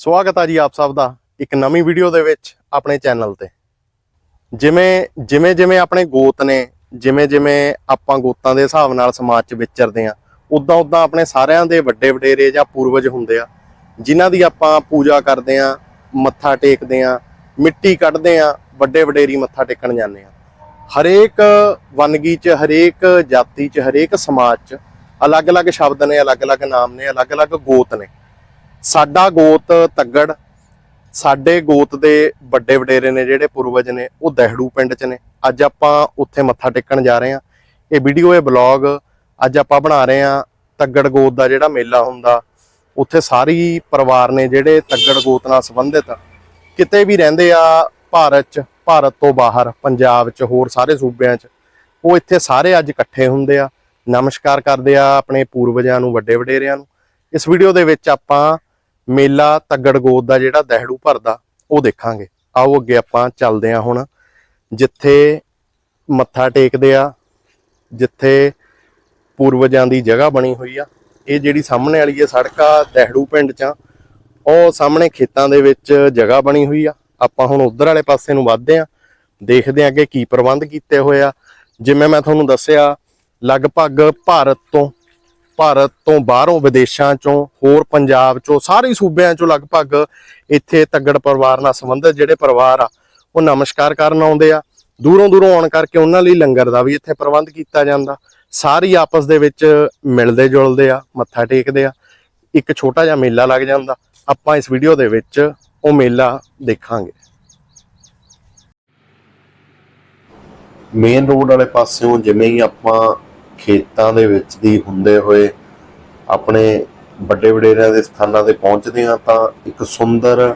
ਸਵਾਗਤ ਆ ਜੀ ਆਪ ਸਭ ਦਾ ਇੱਕ ਨਵੀਂ ਵੀਡੀਓ ਦੇ ਵਿੱਚ ਆਪਣੇ ਚੈਨਲ ਤੇ। ਜਿਵੇਂ ਜਿਵੇਂ ਜਿਵੇਂ ਆਪਣੇ ਗੋਤ ਨੇ, ਜਿਵੇਂ ਜਿਵੇਂ ਆਪਾਂ ਗੋਤਾਂ ਦੇ ਹਿਸਾਬ ਨਾਲ ਸਮਾਜ 'ਚ ਵਿਚਰਦੇ ਆ ਉਦਾਂ ਉਦਾਂ ਆਪਣੇ ਸਾਰਿਆਂ ਦੇ ਵੱਡੇ ਵਡੇਰੇ ਜਾਂ ਪੂਰਵਜ ਹੁੰਦੇ ਆ, ਜਿਨ੍ਹਾਂ ਦੀ ਆਪਾਂ ਪੂਜਾ ਕਰਦੇ ਆ ਮੱਥਾ ਟੇਕਦੇ ਆ ਮਿੱਟੀ ਕੱਢਦੇ ਆ ਵੱਡੇ ਵਡੇਰੀ ਮੱਥਾ ਟੇਕਣ ਜਾਂਦੇ ਆ ਹਰੇਕ ਵੰਨਗੀ 'ਚ, ਹਰੇਕ ਜਾਤੀ 'ਚ, ਹਰੇਕ ਸਮਾਜ 'ਚ ਅਲੱਗ-ਅਲੱਗ ਸ਼ਬਦ ਨੇ, ਅਲੱਗ-ਅਲੱਗ ਨਾਮ ਨੇ, ਅਲੱਗ-ਅਲੱਗ ਗੋਤ ਨੇ। ਸਾਡਾ ਗੋਤ ਤੱਗੜ, ਸਾਡੇ ਗੋਤ ਦੇ ਵੱਡੇ ਵਡੇਰੇ ਨੇ ਜਿਹੜੇ ਪੂਰਵਜ ਨੇ, ਉਹ ਦਹਿੜੂ ਪਿੰਡ 'ਚ ਨੇ। ਅੱਜ ਆਪਾਂ ਉੱਥੇ ਮੱਥਾ ਟੇਕਣ ਜਾ ਰਹੇ ਹਾਂ। ਇਹ ਵੀਡੀਓ, ਇਹ ਬਲੌਗ ਅੱਜ ਆਪਾਂ ਬਣਾ ਰਹੇ ਹਾਂ ਤੱਗੜ ਗੋਤ ਦਾ ਜਿਹੜਾ ਮੇਲਾ ਹੁੰਦਾ। ਉੱਥੇ ਸਾਰੀ ਪਰਿਵਾਰ ਨੇ ਜਿਹੜੇ ਤੱਗੜ ਗੋਤ ਨਾਲ ਸੰਬੰਧਿਤ, ਕਿਤੇ ਵੀ ਰਹਿੰਦੇ ਆ ਭਾਰਤ 'ਚ, ਭਾਰਤ ਤੋਂ ਬਾਹਰ, ਪੰਜਾਬ 'ਚ, ਹੋਰ ਸਾਰੇ ਸੂਬਿਆਂ 'ਚ, ਉਹ ਇੱਥੇ ਸਾਰੇ ਅੱਜ ਇਕੱਠੇ ਹੁੰਦੇ ਆ। ਨਮਸਕਾਰ ਕਰਦੇ ਆ ਆਪਣੇ ਪੂਰਵਜਾਂ ਨੂੰ, ਵੱਡੇ ਵਡੇਰਿਆਂ ਨੂੰ। ਇਸ ਵੀਡੀਓ ਦੇ ਵਿੱਚ ਆਪਾਂ ਮੇਲਾ ਤੱਗੜਗੋਦ ਦਾ ਜਿਹੜਾ ਦਹਿੜੂ ਭਰਦਾ, ਉਹ ਦੇਖਾਂਗੇ। ਆਓ ਅੱਗੇ ਆਪਾਂ ਚੱਲਦੇ ਆ ਹੁਣ। ਜਿੱਥੇ ਮੱਥਾ ਟੇਕਦੇ ਆ, ਜਿੱਥੇ ਪੂਰਵਜਾਂ ਦੀ ਜਗ੍ਹਾ ਬਣੀ ਹੋਈ ਆ, ਇਹ ਜਿਹੜੀ ਸਾਹਮਣੇ ਵਾਲੀ ਹੈ ਸੜਕ ਆ, ਦਹਿੜੂ ਪਿੰਡ ਚ ਆ। ਉਹ ਸਾਹਮਣੇ ਖੇਤਾਂ ਦੇ ਵਿੱਚ ਜਗ੍ਹਾ ਬਣੀ ਹੋਈ ਆ। ਆਪਾਂ ਹੁਣ ਉਧਰ ਵਾਲੇ ਪਾਸੇ ਨੂੰ ਵੱਧਦੇ ਆ ਦੇਖਦੇ ਆ ਕਿ ਕੀ ਪ੍ਰਬੰਧ ਕੀਤੇ ਹੋਏ ਆ। ਜਿਵੇਂ ਮੈਂ ਤੁਹਾਨੂੰ ਦੱਸਿਆ, ਲਗਭਗ ਭਾਰਤ ਤੋਂ ਭਾਰਤ ਤੋਂ ਬਾਹਰੋਂ ਵਿਦੇਸ਼ਾਂ ਚੋਂ, ਹੋਰ ਪੰਜਾਬ ਚੋਂ, ਸਾਰੇ ਸੂਬਿਆਂ ਚੋਂ ਲਗਭਗ ਇੱਥੇ ਤੱਗੜ ਪਰਿਵਾਰ ਨਾਲ ਸੰਬੰਧਿਤ ਜਿਹੜੇ ਪਰਿਵਾਰ ਆ, ਉਹ ਨਮਸਕਾਰ ਕਰਨ ਆਉਂਦੇ ਆ। ਦੂਰੋਂ ਦੂਰੋਂ ਆਉਣ ਕਰਕੇ ਉਹਨਾਂ ਲਈ ਲੰਗਰ ਦਾ ਵੀ ਇੱਥੇ ਪ੍ਰਬੰਧ ਕੀਤਾ ਜਾਂਦਾ। ਸਾਰੀ ਆਪਸ ਦੇ ਵਿੱਚ ਮਿਲਦੇ ਜੁਲਦੇ ਆ, ਮੱਥਾ ਟੇਕਦੇ ਆ। ਇੱਕ ਛੋਟਾ ਜਿਹਾ ਮੇਲਾ ਲੱਗ ਜਾਂਦਾ। ਆਪਾਂ ਇਸ ਵੀਡੀਓ ਦੇ ਵਿੱਚ ਉਹ ਮੇਲਾ ਦੇਖਾਂਗੇ। ਮੇਨ ਰੋਡ ਵਾਲੇ ਪਾਸਿਓਂ ਜਿਵੇਂ ਹੀ ਆਪਾਂ ਖੇਤਾਂ ਦੇ ਵਿੱਚ ਦੀ ਹੁੰਦੇ ਹੋਏ ਆਪਣੇ ਵੱਡੇ ਵਡੇਰਿਆਂ ਦੇ ਸਥਾਨਾਂ ਤੇ ਪਹੁੰਚਦੇ ਹਾਂ ਤਾਂ ਇੱਕ ਸੁੰਦਰ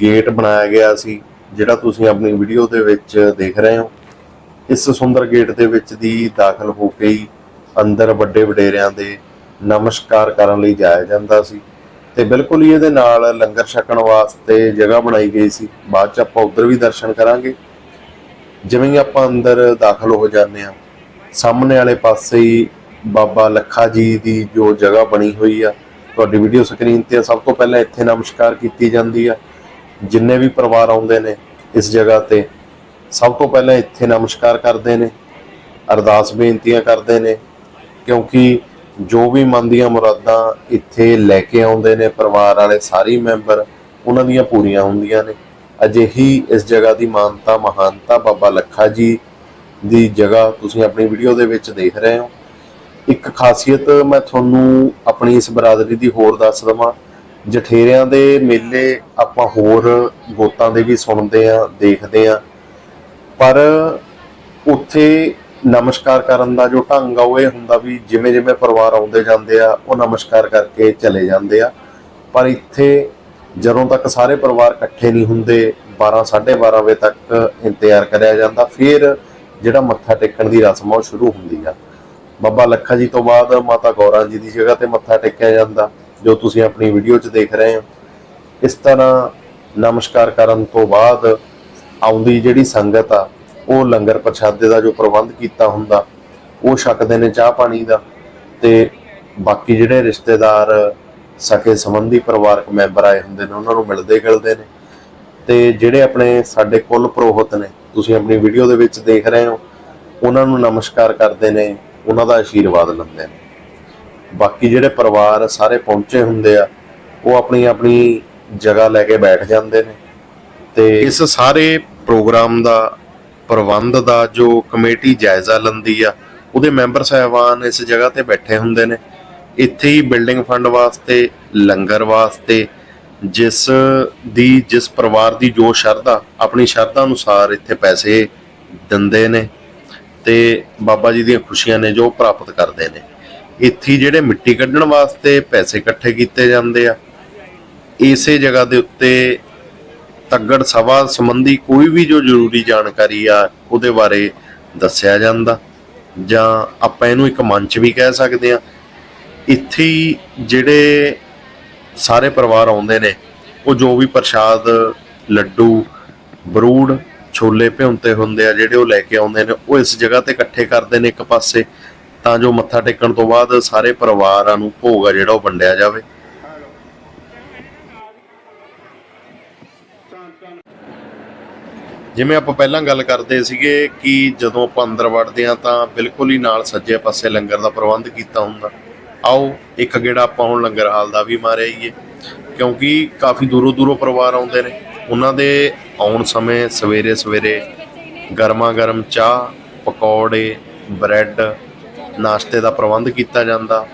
ਗੇਟ ਬਣਾਇਆ ਗਿਆ ਸੀ, ਜਿਹੜਾ ਤੁਸੀਂ ਆਪਣੀ ਵੀਡੀਓ ਦੇ ਵਿੱਚ ਦੇਖ ਰਹੇ ਹੋ। ਇਸ ਸੁੰਦਰ ਗੇਟ ਦੇ ਵਿੱਚ ਦੀ ਦਾਖਲ ਹੋ ਕੇ ਹੀ ਅੰਦਰ ਵੱਡੇ ਵਡੇਰਿਆਂ ਦੇ ਨਮਸਕਾਰ ਕਰਨ ਲਈ ਜਾਇਆ ਜਾਂਦਾ ਸੀ ਤੇ ਬਿਲਕੁਲ ਹੀ ਇਹਦੇ ਨਾਲ ਲੰਗਰ ਛਕਣ ਵਾਸਤੇ ਜਗ੍ਹਾ ਬਣਾਈ ਗਈ ਸੀ। ਬਾਅਦ ਚ ਆਪਾਂ ਉਧਰ ਵੀ ਦਰਸ਼ਨ ਕਰਾਂਗੇ। ਜਿਵੇਂ ਹੀ ਆਪਾਂ ਅੰਦਰ ਦਾਖਲ ਹੋ ਜਾਂਦੇ ਆ ਸਾਹਮਣੇ ਵਾਲੇ ਪਾਸੇ ਹੀ ਬਾਬਾ ਲੱਖਾ ਜੀ ਦੀ ਜੋ ਜਗ੍ਹਾ ਬਣੀ ਹੋਈ ਆ। ਤੁਹਾਡੀ ਵੀਡੀਓ ਸਕਰੀਨ ਤੇ ਸਭ ਤੋਂ ਪਹਿਲਾਂ ਇੱਥੇ ਨਮਸਕਾਰ ਕੀਤੀ ਜਾਂਦੀ ਆ। ਜਿੰਨੇ ਵੀ ਪਰਿਵਾਰ ਆਉਂਦੇ ਨੇ ਇਸ ਜਗ੍ਹਾ ਤੇ, ਸਭ ਤੋਂ ਪਹਿਲਾਂ ਇੱਥੇ ਨਮਸਕਾਰ ਕਰਦੇ ਨੇ, ਅਰਦਾਸ ਬੇਨਤੀਆਂ ਕਰਦੇ ਨੇ, ਕਿਉਂਕਿ ਜੋ ਵੀ ਮਨ ਦੀਆਂ ਮੁਰਾਦਾਂ ਇੱਥੇ ਲੈ ਕੇ ਆਉਂਦੇ ਨੇ, ਪਰਿਵਾਰ ਵਾਲੇ ਸਾਰੇ ਮੈਂਬਰ, ਉਹਨਾਂ ਦੀਆਂ ਪੂਰੀਆਂ ਹੁੰਦੀਆਂ ਨੇ। ਅਜਿਹੀ ਇਸ ਜਗ੍ਹਾ ਦੀ ਮਾਨਤਾ ਮਹਾਨਤਾ ਬਾਬਾ ਲੱਖਾ ਜੀ ਦੀ ਜਗ੍ਹਾ ਤੁਸੀਂ ਆਪਣੀ ਵੀਡੀਓ ਦੇ ਵਿੱਚ ਦੇਖ ਰਹੇ ਹੋ। ਇੱਕ ਖਾਸੀਅਤ ਮੈਂ ਤੁਹਾਨੂੰ ਆਪਣੀ ਇਸ ਬਰਾਦਰੀ ਦੀ ਹੋਰ ਦੱਸ ਦਵਾਂ। ਜਠੇਰਿਆਂ ਦੇ ਮੇਲੇ ਆਪਾਂ ਹੋਰ ਗੋਤਾਂ ਦੇ ਵੀ ਸੁਣਦੇ ਆ ਦੇਖਦੇ ਆ ਪਰ ਉੱਥੇ ਨਮਸਕਾਰ ਕਰਨ ਦਾ ਜੋ ਢੰਗ ਆ, ਉਹ ਇਹ ਹੁੰਦਾ ਵੀ ਜਿਵੇਂ ਜਿਵੇਂ ਪਰਿਵਾਰ ਆਉਂਦੇ ਜਾਂਦੇ ਆ, ਉਹ ਨਮਸਕਾਰ ਕਰਕੇ ਚਲੇ ਜਾਂਦੇ ਆ। ਪਰ ਇੱਥੇ ਜਦੋਂ ਤੱਕ ਸਾਰੇ ਪਰਿਵਾਰ ਇਕੱਠੇ ਨਹੀਂ ਹੁੰਦੇ 12 12:30 ਵਜੇ ਤੱਕ ਇੰਤਜ਼ਾਰ ਕਰਿਆ ਜਾਂਦਾ। ਫਿਰ ਜਿਹੜਾ ਮੱਥਾ ਟੇਕਣ ਦੀ ਰਸਮ ਉਹ ਸ਼ੁਰੂ ਹੁੰਦੀ ਆ। ਬਾਬਾ ਲੱਖਾ ਜੀ ਤੋਂ ਬਾਅਦ ਮਾਤਾ ਗੌਰਾਂ ਜੀ ਦੀ ਜਗ੍ਹਾ ਤੇ ਮੱਥਾ ਟੇਕਿਆ ਜਾਂਦਾ, ਜੋ ਤੁਸੀਂ ਆਪਣੀ ਵੀਡੀਓ 'ਚ ਦੇਖ ਰਹੇ ਹੋ। ਇਸ ਤਰ੍ਹਾਂ ਨਮਸਕਾਰ ਕਰਨ ਤੋਂ ਬਾਅਦ ਆਉਂਦੀ ਜਿਹੜੀ ਸੰਗਤ ਆ, ਉਹ ਲੰਗਰ ਪ੍ਰਸ਼ਾਦੇ ਦਾ ਜੋ ਪ੍ਰਬੰਧ ਕੀਤਾ ਹੁੰਦਾ, ਉਹ ਛਕਦੇ ਨੇ ਚਾਹ ਪਾਣੀ ਦਾ। ਤੇ ਬਾਕੀ ਜਿਹੜੇ ਰਿਸ਼ਤੇਦਾਰ ਸਕੇ ਸੰਬੰਧੀ ਪਰਿਵਾਰਕ ਮੈਂਬਰ ਆਏ ਹੁੰਦੇ ਨੇ, ਉਹਨਾਂ ਨੂੰ ਮਿਲਦੇ ਗਿਲਦੇ ਨੇ। ਤੇ ਜਿਹੜੇ ਆਪਣੇ ਸਾਡੇ ਕੁੱਲ ਪ੍ਰੋਹਤ ਨੇ ਤੁਸੀਂ ਆਪਣੀ ਵੀਡੀਓ ਦੇ ਵਿੱਚ ਦੇਖ ਰਹੇ ਹੋ, ਉਹਨਾਂ ਨੂੰ ਨਮਸਕਾਰ ਕਰਦੇ ਨੇ, ਉਹਨਾਂ ਦਾ ਆਸ਼ੀਰਵਾਦ ਲੈਂਦੇ ਨੇ। ਬਾਕੀ ਜਿਹੜੇ ਪਰਿਵਾਰ ਸਾਰੇ ਪਹੁੰਚੇ ਹੁੰਦੇ ਆ, ਉਹ ਆਪਣੀ ਆਪਣੀ ਜਗ੍ਹਾ ਲੈ ਕੇ ਬੈਠ ਜਾਂਦੇ ਨੇ। ਤੇ ਇਸ ਸਾਰੇ ਪ੍ਰੋਗਰਾਮ ਦਾ, ਪ੍ਰਬੰਧ ਦਾ ਜੋ ਕਮੇਟੀ ਜਾਇਜ਼ਾ ਲੈਂਦੀ ਆ, ਉਹਦੇ ਮੈਂਬਰ ਸਾਹਿਬਾਨ ਇਸ ਜਗ੍ਹਾ ਤੇ ਬੈਠੇ ਹੁੰਦੇ ਨੇ। ਇੱਥੇ ਹੀ ਬਿਲਡਿੰਗ ਫੰਡ ਵਾਸਤੇ, ਲੰਗਰ ਵਾਸਤੇ ਜਿਸ ਦੀ, ਜਿਸ ਪਰਿਵਾਰ ਦੀ ਜੋ ਸ਼ਰਧਾ, ਆਪਣੀ ਸ਼ਰਧਾ ਅਨੁਸਾਰ ਇੱਥੇ ਪੈਸੇ ਦਿੰਦੇ ਨੇ ਤੇ ਬਾਬਾ ਜੀ ਦੀਆਂ ਖੁਸ਼ੀਆਂ ਨੇ ਜੋ ਪ੍ਰਾਪਤ ਕਰਦੇ ਨੇ। ਇੱਥੇ ਜਿਹੜੇ ਮਿੱਟੀ ਕੱਢਣ ਵਾਸਤੇ ਪੈਸੇ ਇਕੱਠੇ ਕੀਤੇ ਜਾਂਦੇ ਆ, ਇਸੇ ਜਗ੍ਹਾ ਦੇ ਉੱਤੇ ਤੱਗੜ ਸਭਾ ਸੰਬੰਧੀ ਕੋਈ ਵੀ ਜੋ ਜ਼ਰੂਰੀ ਜਾਣਕਾਰੀ ਆ, ਉਹਦੇ ਬਾਰੇ ਦੱਸਿਆ ਜਾਂਦਾ। ਜਾਂ ਆਪਾਂ ਇਹਨੂੰ ਇੱਕ ਮੰਚ ਵੀ ਕਹਿ ਸਕਦੇ ਆ ਇੱਥੇ ਜਿਹੜੇ ਸਾਰੇ ਪਰਿਵਾਰ ਆਉਂਦੇ ਨੇ, ਉਹ ਜੋ ਵੀ ਪ੍ਰਸ਼ਾਦ, ਲੱਡੂ, ਬਰੂੜ, ਛੋਲੇ ਭਿਉਂਤੇ ਹੁੰਦੇ ਆ, ਜਿਹੜੇ ਉਹ ਲੈ ਕੇ ਆਉਂਦੇ ਨੇ, ਉਹ ਇਸ ਜਗ੍ਹਾ ਤੇ ਇਕੱਠੇ ਕਰਦੇ ਨੇ ਇੱਕ ਪਾਸੇ, ਤਾਂ ਜੋ ਮੱਥਾ ਟੇਕਣ ਤੋਂ ਬਾਅਦ ਸਾਰੇ ਪਰਿਵਾਰਾਂ ਨੂੰ ਭੋਗ ਆ ਜਿਹੜਾ ਉਹ ਵੰਡਿਆ ਜਾਵੇ। ਜਿਵੇਂ ਆਪਾਂ ਪਹਿਲਾਂ ਗੱਲ ਕਰਦੇ ਸੀਗੇ ਕਿ ਜਦੋਂ ਆਪਾਂ ਅੰਦਰ ਵੜਦੇ ਆ ਤਾਂ ਬਿਲਕੁਲ ਹੀ ਨਾਲ ਸੱਜੇ ਪਾਸੇ ਲੰਗਰ ਦਾ ਪ੍ਰਬੰਧ ਕੀਤਾ ਹੁੰਦਾ। ਆਓ, ਇੱਕ ਗੇੜਾ ਆਪਾਂ ਹੁਣ ਲੰਗਰ ਹਾਲ ਦਾ ਵੀ ਮਾਰਿਆ ਆਈਏ ਕਿਉਂਕਿ ਕਾਫੀ ਦੂਰੋਂ ਦੂਰੋਂ ਪਰਿਵਾਰ ਆਉਂਦੇ ਨੇ। ਉਹਨਾਂ ਦੇ ਆਉਣ ਸਮੇਂ ਸਵੇਰੇ ਸਵੇਰੇ ਗਰਮਾ ਗਰਮ ਚਾਹ, ਪਕੌੜੇ, ਬ੍ਰੈਡ, ਨਾਸ਼ਤੇ ਦਾ ਪ੍ਰਬੰਧ ਕੀਤਾ ਜਾਂਦਾ।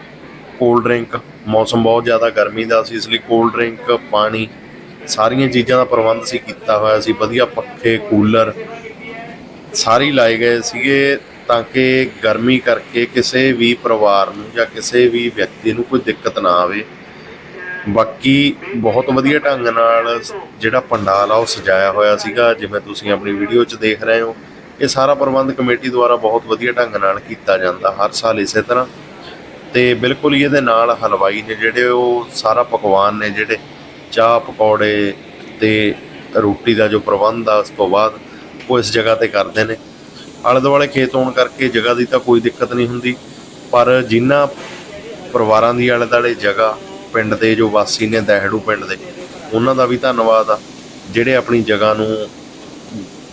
ਕੋਲਡ ਡਰਿੰਕ, ਮੌਸਮ ਬਹੁਤ ਜ਼ਿਆਦਾ ਗਰਮੀ ਦਾ ਸੀ, ਇਸ ਲਈ ਕੋਲਡ ਡਰਿੰਕ, ਪਾਣੀ, ਸਾਰੀਆਂ ਚੀਜ਼ਾਂ ਦਾ ਪ੍ਰਬੰਧ ਸੀ, ਕੀਤਾ ਹੋਇਆ ਸੀ। ਵਧੀਆ ਪੱਖੇ, ਕੂਲਰ ਸਾਰੇ ਲਾਏ ਗਏ ਸੀਗੇ। ਤਾਂ ਕਿ ਗਰਮੀ ਕਰਕੇ ਕਿਸੇ ਵੀ ਪਰਿਵਾਰ ਨੂੰ ਜਾਂ ਕਿਸੇ ਵੀ ਵਿਅਕਤੀ ਨੂੰ ਕੋਈ ਦਿੱਕਤ ਨਾ ਆਵੇ। ਬਾਕੀ ਬਹੁਤ ਵਧੀਆ ਢੰਗ ਨਾਲ ਜਿਹੜਾ ਪੰਡਾਲ ਆ, ਉਹ ਸਜਾਇਆ ਹੋਇਆ ਸੀਗਾ। ਜਿਵੇਂ ਤੁਸੀਂ ਆਪਣੀ ਵੀਡੀਓ 'ਚ ਦੇਖ ਰਹੇ ਹੋ, ਇਹ ਸਾਰਾ ਪ੍ਰਬੰਧ ਕਮੇਟੀ ਦੁਆਰਾ ਬਹੁਤ ਵਧੀਆ ਢੰਗ ਨਾਲ ਕੀਤਾ ਜਾਂਦਾ ਹਰ ਸਾਲ ਇਸੇ ਤਰ੍ਹਾਂ। ਤੇ ਬਿਲਕੁਲ ਹੀ ਇਹਦੇ ਨਾਲ ਹਲਵਾਈ ਨੇ ਜਿਹੜੇ, ਉਹ ਸਾਰਾ ਪਕਵਾਨ ਨੇ ਜਿਹੜੇ, ਚਾਹ, ਪਕੌੜੇ ਤੇ ਰੋਟੀ ਦਾ ਜੋ ਪ੍ਰਬੰਧ ਆ, ਉਸ ਤੋਂ ਬਾਅਦ ਉਹ ਇਸ ਜਗ੍ਹਾ ਤੇ ਕਰਦੇ ਨੇ। ਆਲੇ ਦੁਆਲੇ ਖੇਤ ਹੋਣ ਕਰਕੇ ਜਗ੍ਹਾ ਦੀ ਤਾਂ ਕੋਈ ਦਿੱਕਤ ਨਹੀਂ ਹੁੰਦੀ, ਪਰ ਜਿਨ੍ਹਾਂ ਪਰਿਵਾਰਾਂ ਦੀ ਆਲੇ ਦੁਆਲੇ ਜਗ੍ਹਾ, ਪਿੰਡ ਦੇ ਜੋ ਵਾਸੀ ਨੇ, ਦਹਿੜੂ ਪਿੰਡ ਦੇ, ਉਹਨਾਂ ਦਾ ਵੀ ਧੰਨਵਾਦ ਆ, ਜਿਹੜੇ ਆਪਣੀ ਜਗ੍ਹਾ ਨੂੰ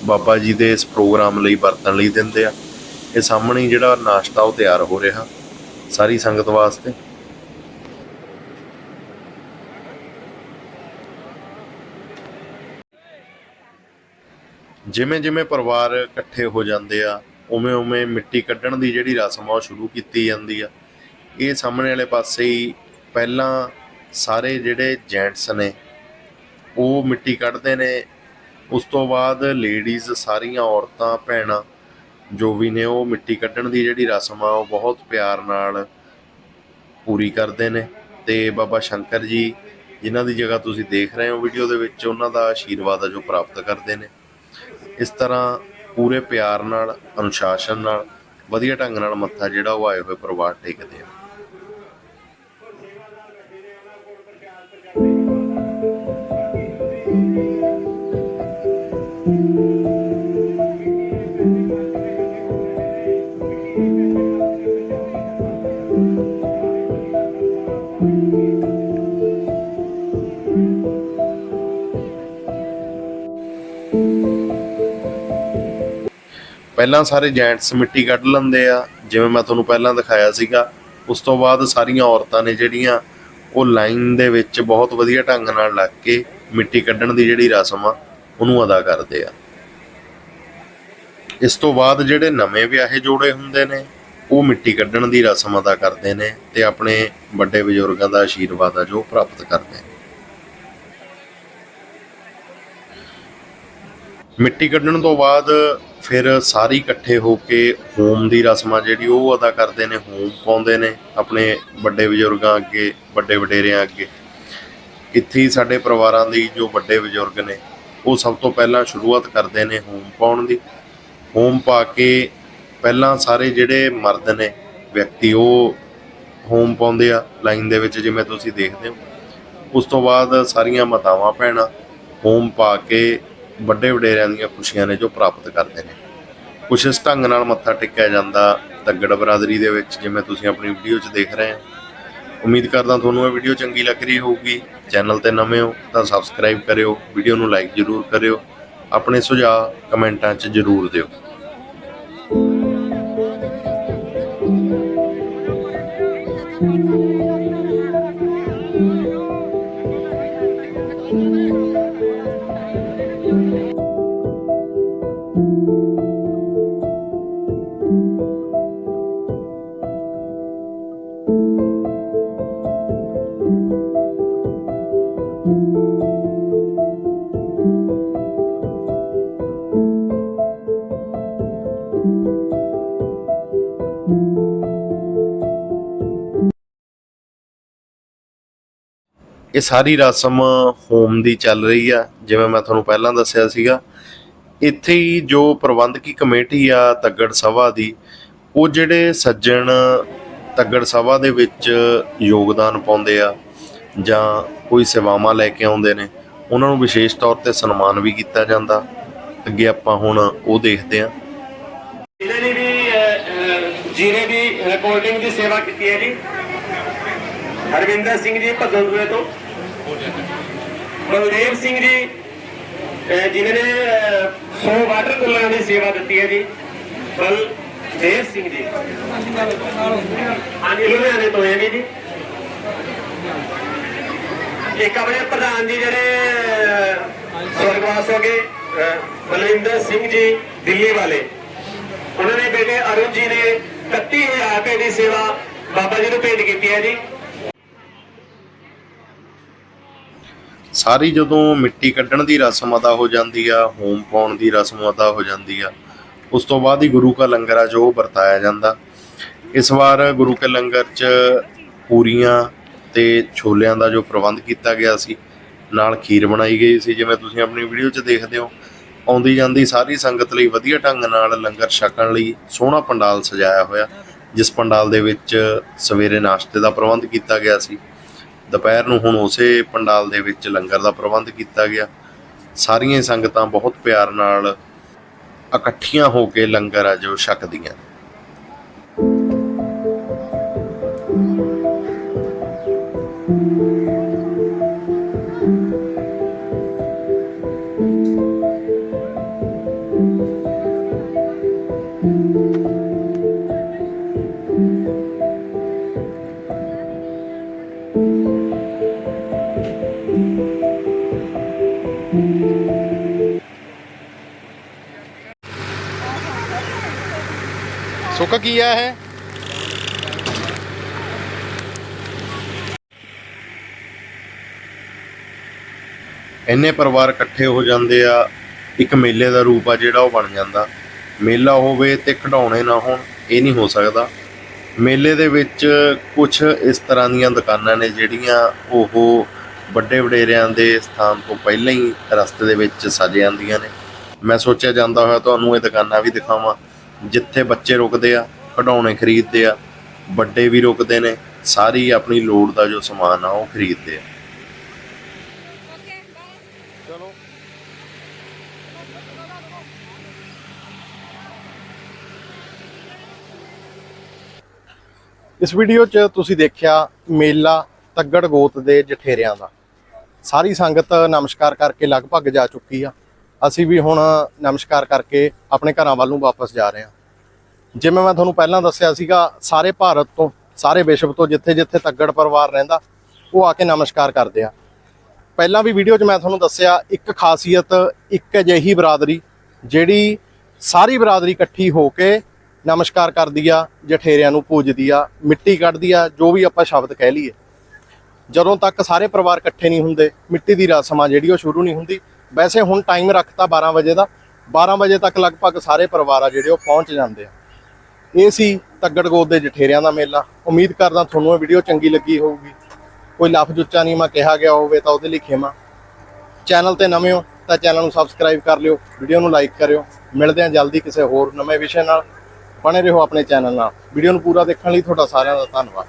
ਬਾਬਾ ਜੀ ਦੇ ਇਸ ਪ੍ਰੋਗਰਾਮ ਲਈ ਵਰਤਣ ਲਈ ਦਿੰਦੇ ਆ। ਇਹ ਸਾਹਮਣੇ ਜਿਹੜਾ ਨਾਸ਼ਤਾ ਉਹ ਤਿਆਰ ਹੋ ਰਿਹਾ, ਸਾਰੀ ਸੰਗਤ ਵਾਸਤੇ। ਜਿਵੇਂ ਜਿਵੇਂ ਪਰਿਵਾਰ ਇਕੱਠੇ ਹੋ ਜਾਂਦੇ ਆ, ਉਵੇਂ ਉਵੇਂ ਮਿੱਟੀ ਕੱਢਣ ਦੀ ਜਿਹੜੀ ਰਸਮ ਆ ਉਹ ਸ਼ੁਰੂ ਕੀਤੀ ਜਾਂਦੀ ਆ। ਇਹ ਸਾਹਮਣੇ ਵਾਲੇ ਪਾਸੇ ਹੀ ਪਹਿਲਾਂ ਸਾਰੇ ਜਿਹੜੇ ਜੈਂਟਸ ਨੇ, ਉਹ ਮਿੱਟੀ ਕੱਢਦੇ ਨੇ। ਉਸ ਤੋਂ ਬਾਅਦ ਲੇਡੀਜ਼ ਸਾਰੀਆਂ ਔਰਤਾਂ, ਭੈਣਾਂ ਜੋ ਵੀ ਨੇ, ਉਹ ਮਿੱਟੀ ਕੱਢਣ ਦੀ ਜਿਹੜੀ ਰਸਮ ਆ, ਉਹ ਬਹੁਤ ਪਿਆਰ ਨਾਲ ਪੂਰੀ ਕਰਦੇ ਨੇ। ਤੇ ਬਾਬਾ ਸ਼ੰਕਰ ਜੀ, ਜਿਨ੍ਹਾਂ ਦੀ ਜਗ੍ਹਾ ਤੁਸੀਂ ਦੇਖ ਰਹੇ ਹੋ ਵੀਡੀਓ ਦੇ ਵਿੱਚ, ਉਹਨਾਂ ਦਾ ਆਸ਼ੀਰਵਾਦ ਆ ਜੋ ਪ੍ਰਾਪਤ ਕਰਦੇ ਨੇ। ਇਸ ਤਰ੍ਹਾਂ ਪੂਰੇ ਪਿਆਰ ਨਾਲ, ਅਨੁਸ਼ਾਸਨ ਨਾਲ, ਵਧੀਆ ਢੰਗ ਨਾਲ ਮੱਥਾ ਜਿਹੜਾ ਉਹ ਆਏ ਹੋਏ ਪਰਿਵਾਰ ਟੇਕਦੇ ਆ। ਪਹਿਲਾਂ ਸਾਰੇ ਜੈਂਟਸ ਮਿੱਟੀ ਕੱਢ ਲੈਂਦੇ ਆ। ਜਿਵੇਂ ਮੈਂ ਤੁਹਾਨੂੰ ਪਹਿਲਾਂ ਦਿਖਾਇਆ ਸੀਗਾ, ਉਸ ਤੋਂ ਬਾਅਦ ਸਾਰੀਆਂ ਔਰਤਾਂ ਨੇ ਜਿਹੜੀਆਂ, ਉਹ ਲਾਈਨ ਦੇ ਵਿੱਚ ਬਹੁਤ ਵਧੀਆ ਢੰਗ ਨਾਲ ਲੱਗ ਕੇ ਮਿੱਟੀ ਕੱਢਣ ਦੀ ਜਿਹੜੀ ਰਸਮ ਆ, ਉਹਨੂੰ ਅਦਾ ਕਰਦੇ ਆ। ਇਸ ਤੋਂ ਬਾਅਦ ਜਿਹੜੇ ਨਵੇਂ ਵਿਆਹੇ ਜੋੜੇ ਹੁੰਦੇ ਨੇ, ਉਹ ਮਿੱਟੀ ਕੱਢਣ ਦੀ ਰਸਮ ਅਦਾ ਕਰਦੇ ਨੇ ਤੇ ਆਪਣੇ ਵੱਡੇ ਬਜ਼ੁਰਗਾਂ ਦਾ ਆਸ਼ੀਰਵਾਦ ਆ ਜੋ ਪ੍ਰਾਪਤ ਕਰਦੇ ਨੇ। ਮਿੱਟੀ ਕੱਢਣ ਤੋਂ ਬਾਅਦ ਫਿਰ ਸਾਰੇ ਇਕੱਠੇ ਹੋ ਕੇ ਹੋਮ ਦੀ ਰਸਮਾਂ ਜਿਹੜੀ ਉਹ ਅਦਾ ਕਰਦੇ ਨੇ, ਹੋਮ ਪਾਉਂਦੇ ਨੇ ਆਪਣੇ ਵੱਡੇ ਬਜ਼ੁਰਗਾਂ ਅੱਗੇ, ਵੱਡੇ ਵਡੇਰਿਆਂ ਅੱਗੇ। ਇੱਥੇ ਸਾਡੇ ਪਰਿਵਾਰਾਂ ਦੀ ਜੋ ਵੱਡੇ ਬਜ਼ੁਰਗ ਨੇ, ਉਹ ਸਭ ਤੋਂ ਪਹਿਲਾਂ ਸ਼ੁਰੂਆਤ ਕਰਦੇ ਨੇ ਹੋਮ ਪਾਉਣ ਦੀ। ਹੋਮ ਪਾ ਕੇ ਪਹਿਲਾਂ ਸਾਰੇ ਜਿਹੜੇ ਮਰਦ ਨੇ, ਵਿਅਕਤੀ ਉਹ ਹੋਮ ਪਾਉਂਦੇ ਆ, ਲਾਈਨ ਦੇ ਵਿੱਚ ਜਿਵੇਂ ਤੁਸੀਂ ਦੇਖਦੇ ਹੋ। ਉਸ ਤੋਂ ਬਾਅਦ ਸਾਰੀਆਂ ਮਾਤਾਵਾਂ, ਭੈਣਾਂ ਹੋਮ ਪਾ ਕੇ ਵੱਡੇ ਵਡੇਰਿਆਂ ਦੀਆਂ ਖੁਸ਼ੀਆਂ ਨੇ ਜੋ ਪ੍ਰਾਪਤ ਕਰਦੇ ਨੇ। ਕੁਛ ਇਸ ਢੰਗ ਨਾਲ ਮੱਥਾ ਟੇਕਿਆ ਜਾਂਦਾ ਤੱਗੜ ਬਰਾਦਰੀ ਦੇ ਵਿੱਚ, ਜਿਵੇਂ ਤੁਸੀਂ ਆਪਣੀ ਵੀਡੀਓ 'ਚ ਦੇਖ ਰਹੇ ਹੋ। ਉਮੀਦ ਕਰਦਾ ਤੁਹਾਨੂੰ ਇਹ ਵੀਡੀਓ ਚੰਗੀ ਲੱਗ ਰਹੀ ਹੋਊਗੀ। ਚੈਨਲ ਤੇ ਨਵੇਂ ਹੋ ਤਾਂ ਸਬਸਕ੍ਰਾਈਬ ਕਰਿਓ, ਵੀਡੀਓ ਨੂੰ ਲਾਈਕ ਜ਼ਰੂਰ ਕਰਿਓ। ਆਪਣੇ ਸੁਝਾਅ ਕਮੈਂਟਾਂ 'ਚ ਜ਼ਰੂਰ ਦਿਓ। ਇਹ ਸਾਰੀ ਰਸਮ ਹੋਮ ਦੀ ਚੱਲ ਰਹੀ ਆ, ਜਿਵੇਂ ਮੈਂ ਤੁਹਾਨੂੰ ਪਹਿਲਾਂ ਦੱਸਿਆ ਸੀਗਾ। ਇੱਥੇ ਹੀ ਜੋ ਪ੍ਰਬੰਧਕੀ ਕਮੇਟੀ ਆ ਤੱਗੜ ਸਭਾ ਦੀ, ਉਹ ਜਿਹੜੇ ਸੱਜਣ ਤੱਗੜ ਸਭਾ ਦੇ ਵਿੱਚ ਯੋਗਦਾਨ ਪਾਉਂਦੇ ਆ ਜਾਂ ਕੋਈ ਸੇਵਾਵਾਂ ਲੈ ਕੇ ਆਉਂਦੇ ਨੇ ਉਹਨਾਂ ਨੂੰ ਵਿਸ਼ੇਸ਼ ਤੌਰ ਤੇ ਸਨਮਾਨ ਵੀ ਕੀਤਾ ਜਾਂਦਾ। ਅੱਗੇ ਆਪਾਂ ਹੁਣ ਉਹ ਦੇਖਦੇ ਆ ਇਹਨਾਂ ਨੇ ਵੀ ਜੀਰੇ ਦੀ ਅਹ, ਦੀ ਸੇਵਾ ਕੀਤੀ ਹੈ ਜੀ। ਹਰਵਿੰਦਰ ਸਿੰਘ ਜੀ ਭਗਤੂਏ ਤੋਂ। ਬਲਦੇਵ ਸਿੰਘ ਜੀ ਅਹ, ਜਿਨ੍ਹਾਂ ਨੇ 100 ਵਾਟਰ ਕੂਲਰਾਂ ਦੀ ਸੇਵਾ ਦਿੱਤੀ ਹੈ ਜੀ। ਬਲਦੇਵ ਸਿੰਘ ਜੀ। ਹਾਂਜੀ ਲੁਧਿਆਣੇ ਤੋਂ ਹੈ ਜੀ। ਇੱਕ ਆਪਣੇ ਪ੍ਰਧਾਨ ਜੀ ਜਿਹੜੇ ਸਵਰਗਵਾਸ ਹੋ ਗਏ ਬਲਵਿੰਦਰ ਸਿੰਘ ਜੀ ਦਿੱਲੀ ਵਾਲੇ। ਉਹਨਾਂ ਦੇ ਬੇਟੇ ਅਰੁਣ ਜੀ ਨੇ 31000 ਰੁਪਏ ਦੀ ਸੇਵਾ ਬਾਬਾ ਜੀ ਨੂੰ ਭੇਟ ਕੀਤੀ ਹੈ ਜੀ। ਸਾਰੀ ਜਦੋਂ ਮਿੱਟੀ ਕੱਢਣ ਦੀ ਰਸਮ ਅਦਾ ਹੋ ਜਾਂਦੀ ਆ, ਹੋਮ ਪਾਉਣ ਦੀ ਰਸਮ ਅਦਾ ਹੋ ਜਾਂਦੀ ਆ, ਉਸ ਤੋਂ ਬਾਅਦ ਹੀ ਗੁਰੂ ਕਾ ਲੰਗਰ ਆ ਜੋ ਵਰਤਾਇਆ ਜਾਂਦਾ। ਇਸ ਵਾਰ ਗੁਰੂ ਕੇ ਲੰਗਰ 'ਚ ਪੂਰੀਆਂ ਤੇ ਛੋਲਿਆਂ ਦਾ ਜੋ ਪ੍ਰਬੰਧ ਕੀਤਾ ਗਿਆ ਸੀ, ਨਾਲ ਖੀਰ ਬਣਾਈ ਗਈ ਸੀ, ਜਿਵੇਂ ਤੁਸੀਂ ਆਪਣੀ ਵੀਡੀਓ 'ਚ ਦੇਖਦੇ ਹੋ। ਆਉਂਦੀ ਜਾਂਦੀ ਸਾਰੀ ਸੰਗਤ ਲਈ ਵਧੀਆ ਢੰਗ ਨਾਲ ਲੰਗਰ ਛਕਣ ਲਈ ਸੋਹਣਾ ਪੰਡਾਲ ਸਜਾਇਆ ਹੋਇਆ, ਜਿਸ ਪੰਡਾਲ ਦੇ ਵਿੱਚ ਸਵੇਰੇ ਨਾਸ਼ਤੇ ਦਾ ਪ੍ਰਬੰਧ ਕੀਤਾ ਗਿਆ ਸੀ। ਦੁਪਹਿਰ ਨੂੰ ਹੁਣ ਉਸੇ ਪੰਡਾਲ ਦੇ ਵਿੱਚ ਲੰਗਰ ਦਾ ਪ੍ਰਬੰਧ ਕੀਤਾ ਗਿਆ। ਸਾਰੀਆਂ ਸੰਗਤਾਂ ਬਹੁਤ ਪਿਆਰ ਨਾਲ ਇਕੱਠੀਆਂ ਹੋ ਕੇ ਲੰਗਰ ਆ ਜੋ ਛਕਦੀਆਂ ਸੁੱਕ ਕੀ ਆ ਇਹ? ਇੰਨੇ ਪਰਿਵਾਰ ਇਕੱਠੇ ਹੋ ਜਾਂਦੇ ਆ, ਇੱਕ ਮੇਲੇ ਦਾ ਰੂਪ ਆ ਜਿਹੜਾ ਉਹ ਬਣ ਜਾਂਦਾ। ਮੇਲਾ ਹੋਵੇ ਤੇ ਖਿਡੌਣੇ ਨਾ ਹੋਣ, ਇਹ ਨਹੀਂ ਹੋ ਸਕਦਾ। ਮੇਲੇ ਦੇ ਵਿੱਚ ਕੁਝ ਇਸ ਤਰ੍ਹਾਂ ਦੀਆਂ ਦੁਕਾਨਾਂ ਨੇ ਜਿਹੜੀਆਂ ਉਹ ਵੱਡੇ ਵਡੇਰਿਆਂ ਦੇ ਸਥਾਨ ਤੋਂ ਪਹਿਲਾਂ ਹੀ ਰਸਤੇ ਦੇ ਵਿੱਚ ਸਜ ਜਾਂਦੀਆਂ ਨੇ। ਮੈਂ ਸੋਚਿਆ ਜਾਂਦਾ ਹੋਇਆ ਤੁਹਾਨੂੰ ਇਹ ਦੁਕਾਨਾਂ ਵੀ ਦਿਖਾਵਾਂ, ਜਿੱਥੇ ਬੱਚੇ ਰੁਕਦੇ ਆ, ਖਿਡੌਣੇ ਖਰੀਦਦੇ ਆ, ਵੱਡੇ ਵੀ ਰੁਕਦੇ ਨੇ, ਸਾਰੀ ਆਪਣੀ ਲੋੜ ਦਾ ਜੋ ਸਮਾਨ ਆ ਉਹ ਖਰੀਦਦੇ ਆ। ਇਸ ਵੀਡੀਓ 'ਚ ਤੁਸੀਂ ਦੇਖਿਆ ਮੇਲਾ ਤੱਗੜ ਗੋਤ ਦੇ ਜਠੇਰਿਆਂ ਦਾ। ਸਾਰੀ ਸੰਗਤ ਨਮਸਕਾਰ ਕਰਕੇ ਲਗਭਗ ਜਾ ਚੁੱਕੀ ਆ। ਅਸੀਂ ਵੀ ਹੁਣ ਨਮਸਕਾਰ ਕਰਕੇ ਆਪਣੇ ਘਰਾਂ ਵੱਲ ਨੂੰ ਵਾਪਸ ਜਾ ਰਹੇ ਹਾਂ। ਜਿਵੇਂ ਮੈਂ ਤੁਹਾਨੂੰ ਪਹਿਲਾਂ ਦੱਸਿਆ ਸੀਗਾ, ਸਾਰੇ ਭਾਰਤ ਤੋਂ, ਸਾਰੇ ਵਿਸ਼ਵ ਤੋਂ ਜਿੱਥੇ-ਜਿੱਥੇ ਤੱਗੜ ਪਰਿਵਾਰ ਰਹਿੰਦਾ, ਉਹ ਆ ਕੇ ਨਮਸਕਾਰ ਕਰਦੇ ਆ। ਪਹਿਲਾਂ ਵੀ ਵੀਡੀਓ 'ਚ ਮੈਂ ਤੁਹਾਨੂੰ ਦੱਸਿਆ, ਇੱਕ ਖਾਸੀਅਤ, ਇੱਕ ਅਜਿਹੀ ਬਰਾਦਰੀ, ਜਿਹੜੀ ਸਾਰੀ ਬਰਾਦਰੀ ਇਕੱਠੀ ਹੋ ਕੇ ਨਮਸਕਾਰ ਕਰਦੀ ਆ, ਜਠੇਰਿਆਂ ਨੂੰ ਪੂਜਦੀ ਆ, ਮਿੱਟੀ ਕੱਢਦੀ ਆ, ਜੋ ਵੀ ਆਪਾਂ ਸ਼ਬਦ ਕਹਿ ਲਈਏ। ਜਦੋਂ ਤੱਕ ਸਾਰੇ ਪਰਿਵਾਰ ਇਕੱਠੇ ਨਹੀਂ ਹੁੰਦੇ, ਮਿੱਟੀ ਦੀ ਰਸਮ ਆ ਜਿਹੜੀ ਉਹ ਸ਼ੁਰੂ ਨਹੀਂ ਹੁੰਦੀ। ਵੈਸੇ ਹੁਣ ਟਾਈਮ ਰੱਖਤਾ 12 ਵਜੇ ਦਾ। 12 ਵਜੇ ਤੱਕ ਲਗਭਗ ਸਾਰੇ ਪਰਿਵਾਰ ਆ ਜਿਹੜੇ ਉਹ ਪਹੁੰਚ ਜਾਂਦੇ ਆ। ਇਹ ਸੀ ਤੱਗੜ ਦੇ ਜਠੇਰਿਆਂ ਦਾ ਮੇਲਾ। ਉਮੀਦ ਕਰਦਾ ਤੁਹਾਨੂੰ ਇਹ ਵੀਡੀਓ ਚੰਗੀ ਲੱਗੀ ਹੋਊਗੀ। ਕੋਈ ਲਫ਼ਜ਼ ਉੱਚਾ ਨਹੀਂ ਮੈਂ ਕਿਹਾ ਗਿਆ ਹੋਵੇ ਤਾਂ ਉਹਦੇ ਲਈ ਖੇਮਾ। ਚੈਨਲ ਤੇ ਨਵੇਂ ਹੋ ਤਾਂ ਚੈਨਲ ਨੂੰ ਸਬਸਕ੍ਰਾਈਬ ਕਰ ਲਿਓ। ਵੀਡੀਓ ਨੂੰ ਲਾਈਕ ਕਰਿਓ। ਮਿਲਦੇ ਹਾਂ ਜਲਦੀ ਕਿਸੇ ਹੋਰ ਨਵੇਂ ਵਿਸ਼ੇ ਨਾਲ। ਬਣੇ ਰਹੋ ਆਪਣੇ ਚੈਨਲ ਨਾਲ। ਵੀਡੀਓ ਨੂੰ ਪੂਰਾ ਦੇਖਣ ਲਈ ਤੁਹਾਡਾ ਸਾਰਿਆਂ ਦਾ ਧੰਨਵਾਦ।